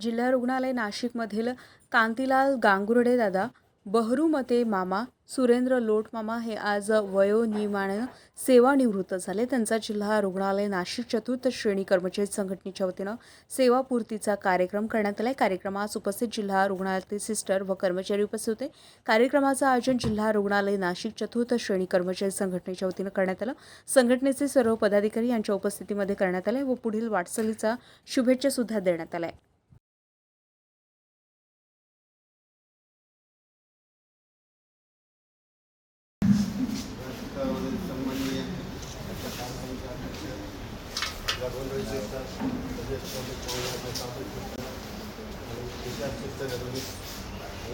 जिल्हा रुग्णालय नाशिकमधील कांतीलाल गांगुर्डे दादा बहरूमते मामा सुरेंद्र लोट मामा हे आज वयोनियमानं सेवानिवृत्त झाले. त्यांचा जिल्हा रुग्णालय नाशिक चतुर्थ श्रेणी कर्मचारी संघटनेच्या वतीनं सेवापूर्तीचा कार्यक्रम करण्यात आला कार्यक्रमास उपस्थित जिल्हा रुग्णालयातील सिस्टर व कर्मचारी उपस्थित होते. कार्यक्रमाचं आयोजन जिल्हा रुग्णालय नाशिक चतुर्थ श्रेणी कर्मचारी संघटनेच्या वतीनं करण्यात आलं. संघटनेचे सर्व पदाधिकारी यांच्या उपस्थितीमध्ये करण्यात आले व पुढील वाटचालीचा शुभेच्छा सुद्धा देण्यात आल्या.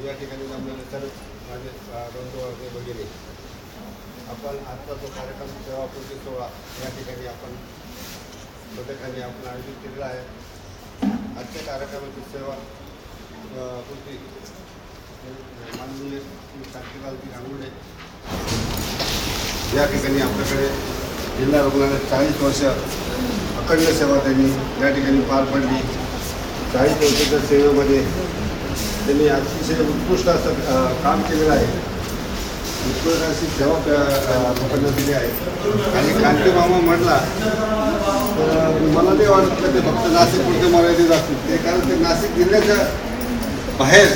या ठिकाणी जमल्यानंतर माझे अ, बंधू वगैरे आपण आजचा जो कार्यक्रम सेवापूर्ती सोहळा या ठिकाणी आपण पथकाने आपण आयोजित केलेला आहे आजच्या कार्यक्रमाची सेवा पूर्ती माननीय शांतीलालजी गांगुडे या ठिकाणी आपल्याकडे जिल्हा रुग्णालयात चाळीस वर्ष अखंड सेवा त्यांनी या ठिकाणी पार पडली. काही वर्षाच्या सेवेमध्ये त्यांनी अतिशय उत्कृष्ट असं काम केलेलं आहे. उत्कृष्ट अशी सेवा अ, दिली आहे. आणि कांती मामा म्हटला तर मला नाही वाटत ते फक्त नाशिक पुरते मर्यादित असतील. ते कारण ते नाशिक जिल्ह्याच्या बाहेर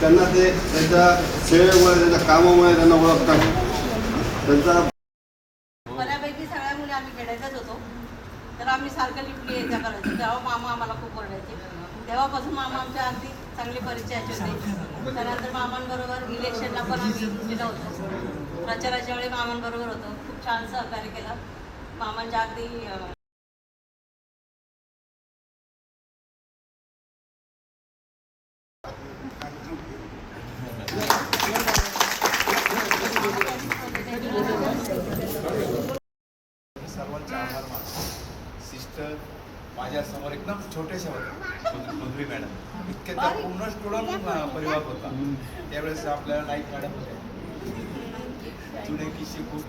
त्यांना ते त्यांच्या सेवेमुळे त्यांच्या कामामुळे त्यांना ओळखतात. त्यांचा बऱ्यापैकी आम्ही खेळायचाच होतो. तर आम्ही सारखं लिपली यायचा करायचो. तेव्हा मामा आम्हाला खूप ओरडायचे. तेव्हापासून मामा आमच्या अगदी चांगले परिचयाचे होते. त्यानंतर मामांबरोबर इलेक्शनला पण आम्ही दिलं होतो प्रचाराच्या वेळी मामांबरोबर होतो. खूप छान सहकार्य केलं. मामांच्या अगदी सिस्टर माझ्यासमोर एकदम छोट्याशा होत्या मधु- मधुरी मॅडम. इतके त्या पूर्ण स्टुडंट परिवार होता. त्यावेळेस आपल्याला नाईक मॅडम होते. जुने किस्से खूप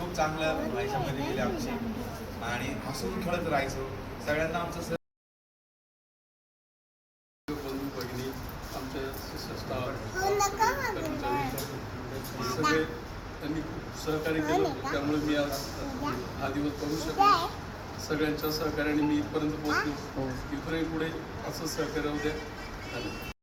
खूप चांगल्या ह्याच्यामध्ये गेले आमचे. आणि हसून खेळत राहायचो. सगळ्यांना आमचं सर बंधू भगिनी आमच्या हे सगळे त्यांनी सहकार्य केलं. त्यामुळे मी आज हा दिवस बघू शकलो. सगळ्यांच्या सहकार्याने मी इथपर्यंत पोहोचलो. इथूनही पुढे असं सहकार्य झालं.